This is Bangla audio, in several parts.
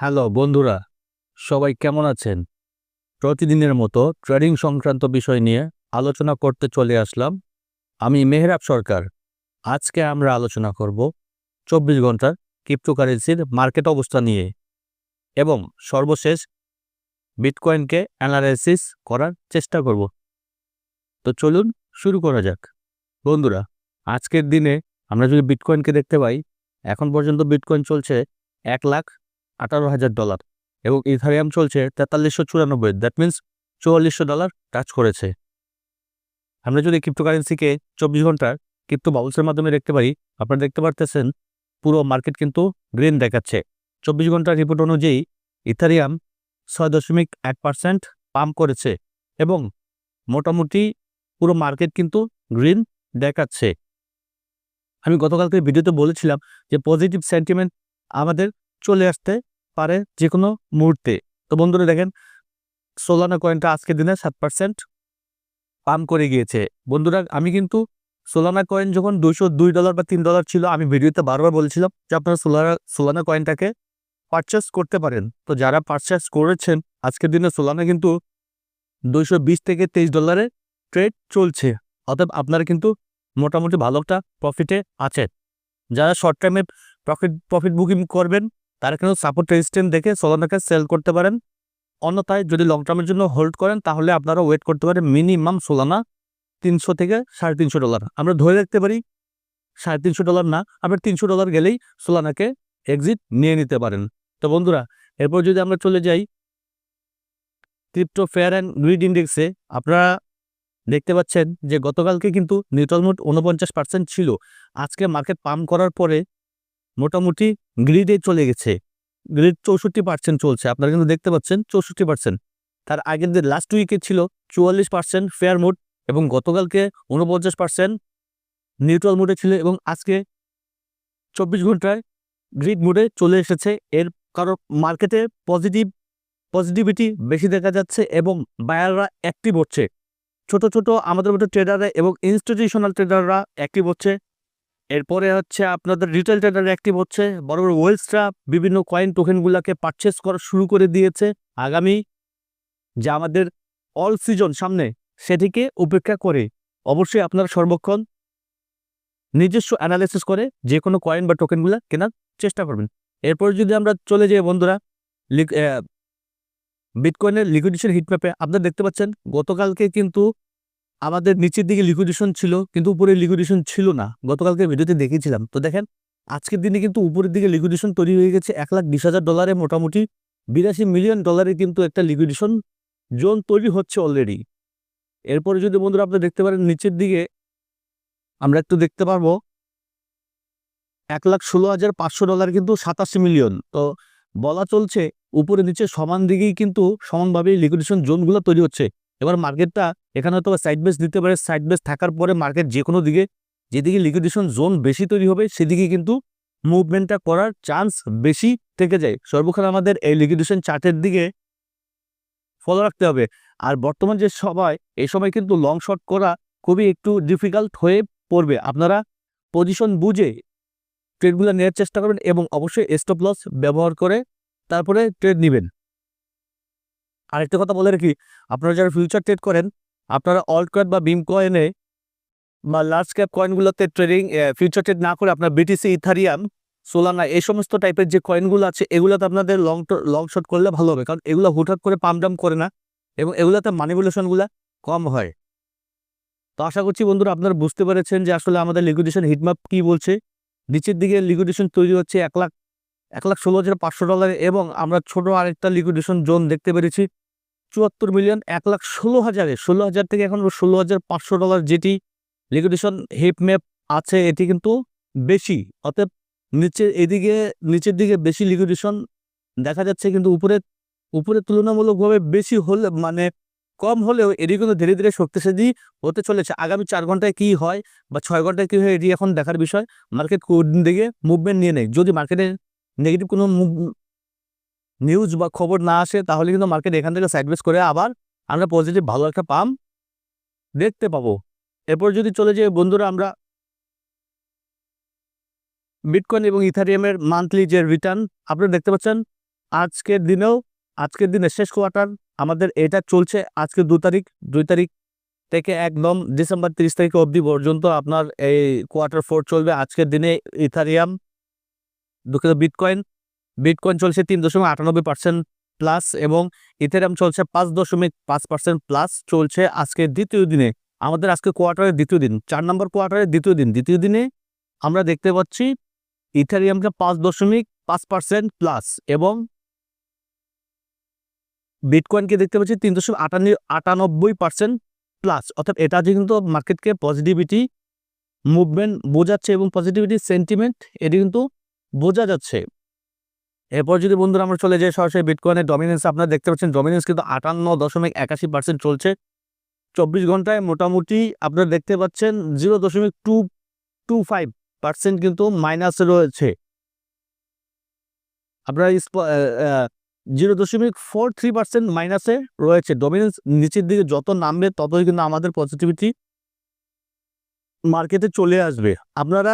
হ্যালো বন্ধুরা, সবাই কেমন আছেন? প্রতিদিনের মতো ট্রেডিং সংক্রান্ত বিষয় নিয়ে আলোচনা করতে চলে আসলাম। আমি মেহরাব সরকার। আজকে আমরা আলোচনা করব চব্বিশ ঘণ্টার ক্রিপ্টোকারেন্সির মার্কেট অবস্থা নিয়ে এবং সর্বশেষ বিটকয়েনকে অ্যানালাইসিস করার চেষ্টা করব। তো চলুন শুরু করা যাক। বন্ধুরা, আজকের দিনে আমরা যদি বিটকয়েনকে দেখতে পাই, এখন পর্যন্ত বিটকয়েন চলছে এক লাখ আঠারো হাজার ডলার এবং ইথারিয়াম চলছে তেতাল্লিশশো চুরানব্বই। দ্যাট মিন্স চুয়াল্লিশশো ডলার টাচ করেছে। আমরা যদি ক্রিপ্টোকারেন্সিকে চব্বিশ ঘণ্টার ক্রিপ্টো বাউলসের মাধ্যমে দেখতে পারি, আপনারা দেখতে পারতেছেন পুরো মার্কেট কিন্তু গ্রিন দেখাচ্ছে। চব্বিশ ঘণ্টার রিপোর্ট অনুযায়ী ইথারিয়াম ছয় দশমিক এক পার্সেন্ট পাম্প করেছে এবং মোটামুটি পুরো মার্কেট কিন্তু গ্রিন দেখাচ্ছে। আমি গতকালকে ভিডিওতে বলেছিলাম যে পজিটিভ সেন্টিমেন্ট আমাদের চলে আসতে পারে যে কোনো মুহূর্তে। তো বন্ধুরা দেখেন সোলানা কয়েনটা আজকের দিনে সাত পার্সেন্ট পাম্প করে গিয়েছে। বন্ধুরা, আমি কিন্তু সোলানা কয়েন যখন দুইশো দুই ডলার বা তিন ডলার ছিল, আমি ভিডিওতে বারবার বলেছিলাম যে আপনারা সোলানা সোলানা কয়েনটাকে পারচেস করতে পারেন। তো যারা পারচেস করেছেন, আজকের দিনে সোলানা কিন্তু দুইশো বিশ থেকে তেইশ ডলারে ট্রেড চলছে। অর্থাৎ আপনারা কিন্তু মোটামুটি ভালো একটা প্রফিটে আছেন। যারা শর্ট টাইমে প্রফিট প্রফিট বুকিং করবেন তারা কিন্তু সাপোর্ট রেজিস্ট্যান্ট দেখে সোলানাকে সেল করতে পারেন। অন্যথায় যদি লং টার্মের জন্য হোল্ড করেন, তাহলে আপনারা ওয়েট করতে পারেন মিনিমাম সোলানা তিনশো থেকে সাড়ে তিনশো ডলার আমরা ধরে রাখতে পারি, সাড়ে তিনশো ডলার না আপনার তিনশো ডলার গেলেই সোলানাকে এক্সিট নিয়ে নিতে পারেন। তো বন্ধুরা, এরপর যদি আমরা চলে যাই ক্রিপ্টো ফেয়ার অ্যান্ড গ্রিড ইন্ডেক্সে আপনারা দেখতে পাচ্ছেন যে গতকালকে কিন্তু নিউট্রাল মোট উনপঞ্চাশ পার্সেন্ট ছিল। আজকে মার্কেট পাম্প করার পরে মোটামুটি গ্রিডে চলে গেছে। গ্রিড চৌষট্টি পার্সেন্ট চলছে। আপনারা কিন্তু দেখতে পাচ্ছেন চৌষট্টি পার্সেন্ট তার আগের দিন লাস্ট উইকে ছিল চুয়াল্লিশ পার্সেন্ট ফেয়ার মুড এবং গতকালকে উনপঞ্চাশ পার্সেন্ট নিউট্রাল মুডে ছিল এবং আজকে চব্বিশ ঘন্টায় গ্রিড মুডে চলে এসেছে। এর কারণ মার্কেটে পজিটিভ পজিটিভিটি বেশি দেখা যাচ্ছে এবং বায়াররা অ্যাক্টিভ হচ্ছে। ছোট ছোট আমাদের মতো ট্রেডাররা এবং ইনস্টিটিউশনাল ট্রেডাররা অ্যাক্টিভ হচ্ছে। এরপরে হচ্ছে আপনাদের রিটেল ট্রেডার অ্যাক্টিভ হচ্ছে। বড় বড় ওয়েলসরা বিভিন্ন কয়েন টোকেনগুলোকে পারচেস করা শুরু করে দিয়েছে। আগামী যে আমাদের অল সিজন সামনে সেটিকে উপেক্ষা করে অবশ্যই আপনারা সর্বক্ষণ নিজস্ব অ্যানালাইসিস করে যে কোনো কয়েন বা টোকেনগুলো কেনার চেষ্টা করবেন। এরপর যদি আমরা চলে যাই বন্ধুরা বিটকয়েনের লিকুইডেশন হিটম্যাপে আপনারা দেখতে পাচ্ছেন, গতকালকে কিন্তু আমাদের নিচের দিকে লিকুইডেশন ছিল, কিন্তু উপরে লিকুইডেশন ছিল না। গতকালকে ভিডিওতে দেখিয়েছিলাম তো দেখেন, আজকের দিনে কিন্তু উপরের দিকে লিকুইডেশন তৈরি হয়ে গেছে এক লাখ বিশ হাজার ডলারে মোটামুটি। বিরাশি মিলিয়ন ডলারে কিন্তু একটা লিকুইডেশন জোন তৈরি হচ্ছে অলরেডি এরপরে যদি বন্ধুরা আপনি দেখতে পারেন, নিচের দিকে আমরা একটু দেখতে পারব, এক লাখ ষোলো হাজার পাঁচশো ডলার কিন্তু সাতাশি মিলিয়ন তো বলা চলছে, উপরে নিচে সমান দিকেই কিন্তু সমানভাবে লিকুইডেশন জোনগুলো তৈরি হচ্ছে। এবার মার্কেটটা এখানে হয়তো সাইড বেস দিতে পারে। সাইড বেস থাকার পরে মার্কেট যে কোনো দিকে, যেদিকে লিকুইডেশন জোন বেশি তৈরি হবে, সেদিকে কিন্তু মুভমেন্টটা করার চান্স বেশি থেকে যায়। সর্বক্ষণ আমাদের এই লিকুইডেশন চার্টের দিকে ফলো রাখতে হবে। আর বর্তমান যে সময়, এই সময় কিন্তু লং শট করা খুবই একটু ডিফিকাল্ট হয়ে পড়বে। আপনারা পজিশন বুঝে ট্রেডগুলো নেওয়ার চেষ্টা করবেন এবং অবশ্যই স্টপ লস ব্যবহার করে তারপরে ট্রেড নেবেন। আরেকটা কথা বলে রাখি, আপনারা যারা ফিউচার ট্রেড করেন, আপনারা অল্ট কয়েন বা বিম কয়েনে বা লার্জ ক্যাপ কয়েনগুলোতে ট্রেডিং ফিউচার ট্রেড না করে আপনার বিটিসি ইথারিয়াম সোলানা এই সমস্ত টাইপের যে কয়েনগুলো আছে, এগুলোতে আপনাদের লং লং শট করলে ভালো হবে। কারণ এগুলো হুটহাট করে পাম ডাম করে না এবং এগুলোতে ম্যানিপুলেশনগুলো কম হয়। তো আশা করছি বন্ধুরা আপনারা বুঝতে পেরেছেন যে আসলে আমাদের লিকুইডেশন হিটম্যাপ কী বলছে। নিচের দিকে লিকুইডেশন তৈরি হচ্ছে এক লাখ এক লাখ ষোলো হাজার পাঁচশো ডলার এবং আমরা ছোট আরেকটা লিকুইডেশন জোন দেখতে পেরেছি। চুয়াত্তর মিলিয়ন এক লাখ ষোলো হাজারে। ষোলো হাজার থেকে এখন ষোলো হাজার পাঁচশো ডলার যেটি লিকুইডেশন হিপ ম্যাপ আছে, এটি কিন্তু বেশি। অতএব নিচে এদিকে, নিচের দিকে বেশি লিকুইডেশন দেখা যাচ্ছে, কিন্তু উপরে উপরে তুলনামূলকভাবে বেশি হলে মানে কম হলেও এটি কিন্তু ধীরে ধীরে শক্তিশালী হতে চলেছে। আগামী চার ঘন্টায় কি হয় বা ছয় ঘন্টায় কী হয়, এটি এখন দেখার বিষয়। মার্কেট কোন দিকে মুভমেন্ট নিয়ে নেয়? যদি মার্কেটে নেগেটিভ কোনো নিউজ বা খবর না আসে, তাহলে কিন্তু মার্কেট এখান থেকে সাইডবেস করে আবার আমরা পজিটিভ ভালো একটা পাম দেখতে পাবো। এরপর যদি চলে যাই বন্ধুরা আমরা বিটকয়েন এবং ইথারিয়ামের মান্থলি যে রিটার্ন আপনারা দেখতে পাচ্ছেন আজকের দিনেও, আজকের দিনে শেষ কোয়ার্টার আমাদের এটা চলছে আজকে দু তারিখ, দুই তারিখ থেকে একদম ডিসেম্বর তিরিশ তারিখ অবধি পর্যন্ত আপনার এই কোয়ার্টার ফোর চলবে। আজকের দিনে ইথারিয়াম দুঃখিত বিটকয়েন বিটকয়েন চলছে তিন দশমিক আটানব্বই পার্সেন্ট প্লাস এবং ইথেরিয়াম চলছে পাঁচ দশমিক পাঁচ পার্সেন্ট প্লাস চলছে আজকে দ্বিতীয় দিনে। আমাদের আজকে কোয়ার্টারের দ্বিতীয় দিন। চার নম্বর কোয়ার্টারের দ্বিতীয় দিন। দ্বিতীয় দিনে আমরা দেখতে পাচ্ছি ইথারিয়ামকে পাঁচ দশমিক পাঁচ পার্সেন্ট প্লাস এবং বিটকয়েনকে দেখতে পাচ্ছি তিন দশমিক আটানব্বই পার্সেন্ট প্লাস অর্থাৎ এটা যে কিন্তু মার্কেটকে পজিটিভিটি মুভমেন্ট বোঝাচ্ছে এবং পজিটিভিটি সেন্টিমেন্ট এটি কিন্তু বোঝা যাচ্ছে। এরপর যদি বন্ধুরা আমরা চলে যাই সরাসরি বিটকয়েনের ডমিনেন্স আপনারা দেখতে পাচ্ছেন ডমিনেন্স কিন্তু আটান্ন দশমিক একাশি পার্সেন্ট চলছে। চব্বিশ ঘন্টায় মোটামুটি আপনারা দেখতে পাচ্ছেন জিরো দশমিক টু টু ফাইভ পার্সেন্ট কিন্তু মাইনাসে রয়েছে। আপনারা জিরো দশমিক ফোর থ্রি পার্সেন্ট মাইনাসে রয়েছে। ডমিনেন্স নিচের দিকে যত নামবে ততই কিন্তু আমাদের পজিটিভিটি মার্কেটে চলে আসবে। আপনারা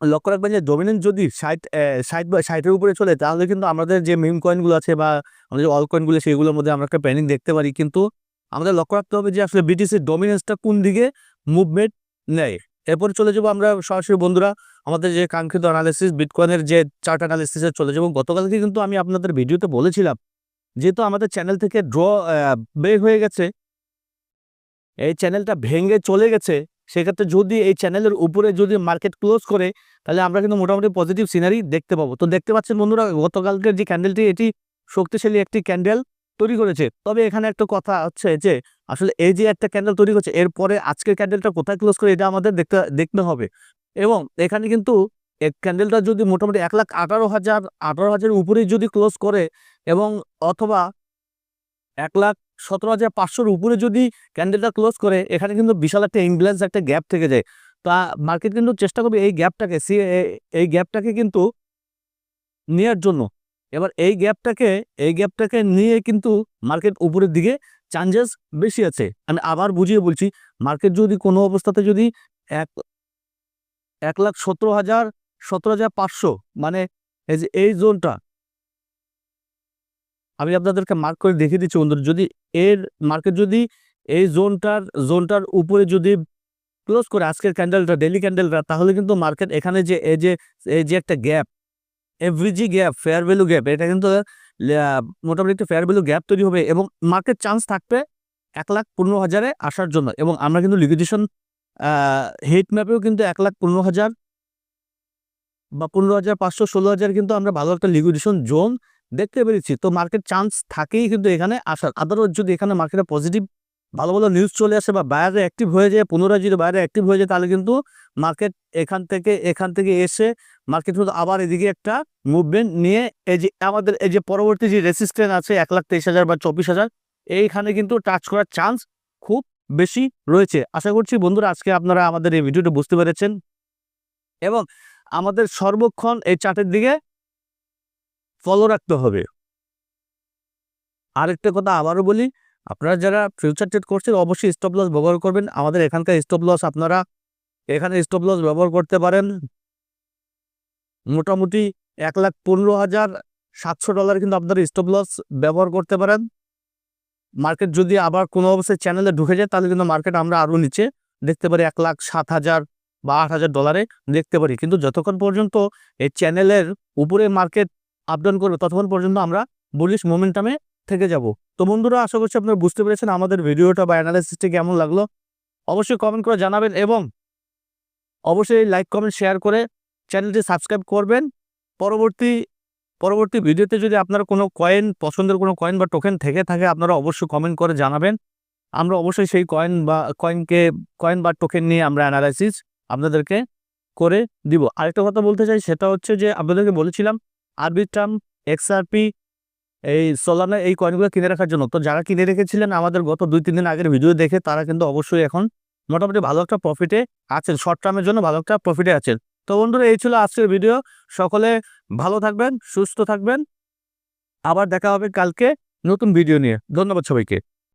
লক্ষ্য রাখবেন যে ডমিনেন্স যদি ষাট ষাট বা ষাটের উপরে চলে তাহলে কিন্তু আমাদের যে মেম কয়েনগুলো আছে বা আমাদের যে অল কয়েনগুলো সেগুলোর মধ্যে আমরা একটা প্যানিং দেখতে পারি। কিন্তু আমাদের লক্ষ্য রাখতে হবে যে আসলে বিটিসির ডমিনেন্সটা কোন দিকে মুভমেন্ট নেয়। এরপর চলে যাব আমরা সরাসরি বন্ধুরা, আমাদের যে কাঙ্ক্ষিত অ্যানালিসিস বিটকয়েনের যে চার্ট অ্যানালিসিসে চলে যাব। গতকালকে কিন্তু আমি আপনাদের ভিডিওতে বলেছিলাম, যেহেতু আমাদের চ্যানেল থেকে ড্র বের হয়ে গেছে, এই চ্যানেলটা ভেঙে চলে গেছে সেক্ষেত্রে যদি এই চ্যানেলের উপরে যদি মার্কেট ক্লোজ করে, তাহলে আমরা কিন্তু মোটামুটি পজিটিভ সিনারি দেখতে পাবো। তো দেখতে পাচ্ছেন বন্ধুরা, গতকালকের যে ক্যান্ডেলটি এটি শক্তিশালী একটি ক্যান্ডেল তৈরি করেছে। তবে এখানে একটা কথা হচ্ছে যে, আসলে এই যে একটা ক্যান্ডেল তৈরি করছে এরপরে আজকের ক্যান্ডেলটা কোথায় ক্লোজ করে, এটা আমাদের দেখতে দেখতে হবে। এবং এখানে কিন্তু ক্যান্ডেলটা যদি মোটামুটি এক লাখ আঠারো হাজার, আঠারো হাজারের উপরেই যদি ক্লোজ করে এবং অথবা এক লাখ সতেরো হাজার পাঁচশোর উপরে যদি ক্যান্ডেলটা ক্লোজ করে, এখানে কিন্তু বিশাল একটা ইমব্যালেন্স একটা গ্যাপ থেকে যায়। তা মার্কেট কিন্তু চেষ্টা করবে এই গ্যাপটাকে, সি এই গ্যাপটাকে কিন্তু নেওয়ার জন্য। এবার এই গ্যাপটাকে এই গ্যাপটাকে নিয়ে কিন্তু মার্কেট উপরের দিকে চান্সেস বেশি আছে। আমি আবার বুঝিয়ে বলছি, মার্কেট যদি কোনো অবস্থাতে যদি এক এক লাখ সতেরো হাজার সতেরো হাজার পাঁচশো মানে এই যে, এই জোনটা আমি আপনাদেরকে মার্ক করে দেখিয়ে দিচ্ছি বন্ধুরা, যদি এর মার্কেট যদি এই জোনটার জোনটার উপরে যদি ক্লোজ করে আজকের ক্যান্ডেলটা ডেলি ক্যান্ডেলটা তাহলে কিন্তু মার্কেট এখানে যে, এই যে এই যে একটা gap average gap fair value gap এটা কিন্তু মোটামুটি একটা ফেয়ার ভ্যালু গ্যাপ তৈরি হবে এবং মার্কেট চান্স থাকবে এক লাখ পনেরো হাজারে আসার জন্য এবং আমরা কিন্তু লিকুইডেশন হিট ম্যাপেও কিন্তু এক লাখ পনেরো হাজার বা পনেরো হাজার পাঁচশো ষোলো হাজার কিন্তু আমরা ভালো একটা লিকুইডেশন জোন দেখতে পেরেছি। তো মার্কেট চান্স থাকেই কিন্তু এখানে আসার। আদারওয়াইজ যদি এখানে মার্কেটে পজিটিভ ভালো ভালো নিউজ চলে আসে বা বাইরে অ্যাক্টিভ হয়ে যায়, পুনরায় যদি বাইরে অ্যাক্টিভ হয়ে যায়, তাহলে কিন্তু মার্কেট এখান থেকে এখান থেকে এসে মার্কেট কিন্তু আবার এদিকে একটা মুভমেন্ট নিয়ে এই যে আমাদের এই যে পরবর্তী যে রেসিস্ট্যান্ট আছে এক লাখ তেইশ হাজার বা চব্বিশ হাজার, এইখানে কিন্তু টাচ করার চান্স খুব বেশি রয়েছে। আশা করছি বন্ধুরা আজকে আপনারা আমাদের এই ভিডিওটা বুঝতে পেরেছেন। এবং আমাদের সর্বক্ষণ এই চার্টের দিকে ফলো রাখতে হবে। আরেকটা কথা আবারও বলি, আপনারা যারা ফিউচার ট্রেড করছেন, অবশ্যই স্টপ লস ব্যবহার করবেন। আমাদের এখানকার স্টপ লস আপনারা এখানে স্টপ লস ব্যবহার করতে পারেন। মোটামুটি এক লাখ পনেরো হাজার সাতশো ডলার কিন্তু আপনারা স্টপ লস ব্যবহার করতে পারেন। মার্কেট যদি আবার কোনো অবস্থায় চ্যানেলে ঢুকে যায়, তাহলে কিন্তু মার্কেট আমরা আরও নিচে দেখতে পারি, এক লাখ সাত হাজার বা আট হাজার ডলারে দেখতে পারি। কিন্তু যতক্ষণ পর্যন্ত এই চ্যানেলের উপরে মার্কেট আপডাউন করবে, ততক্ষণ পর্যন্ত আমরা বুলিশ মোমেন্টামে থেকে যাব। তো বন্ধুরা, আশা করছি আপনারা বুঝতে পেরেছেন আমাদের ভিডিওটা বা অ্যানালাইসিসটি কেমন লাগল। অবশ্যই কমেন্ট করে জানাবেন এবং অবশ্যই লাইক কমেন্ট শেয়ার করে চ্যানেলটি সাবস্ক্রাইব করবেন। পরবর্তী পরবর্তী ভিডিওতে যদি আপনার কোনো কয়েন পছন্দের কোনো কয়েন বা টোকেন থেকে থাকে, আপনারা অবশ্যই কমেন্ট করে জানাবেন। আমরা অবশ্যই সেই কয়েন বা কয়েনকে কয়েন বা টোকেন নিয়ে আমরা অ্যানালাইসিস আপনাদেরকে করে দিব। আরেকটা কথা বলতে চাই, সেটা হচ্ছে যে আপনাদেরকে বলেছিলাম আরবিট্রাম এক্সআরপি এই সোলানা এই কয়েনগুলো কিনে রাখার জন্য। তো যারা কিনে রেখেছিলেন আমাদের গত দুই, তিন দিন আগের ভিডিও দেখে, তারা কিন্তু অবশ্যই এখন মোটামুটি ভালো একটা প্রফিটে আছেন। শর্ট টার্মের জন্য ভালো একটা প্রফিটে আছেন। তো বন্ধুরা, এই ছিল আজকের ভিডিও সকলে ভালো থাকবেন, সুস্থ থাকবেন। আবার দেখা হবে কালকে নতুন ভিডিও নিয়ে। ধন্যবাদ সবাইকে।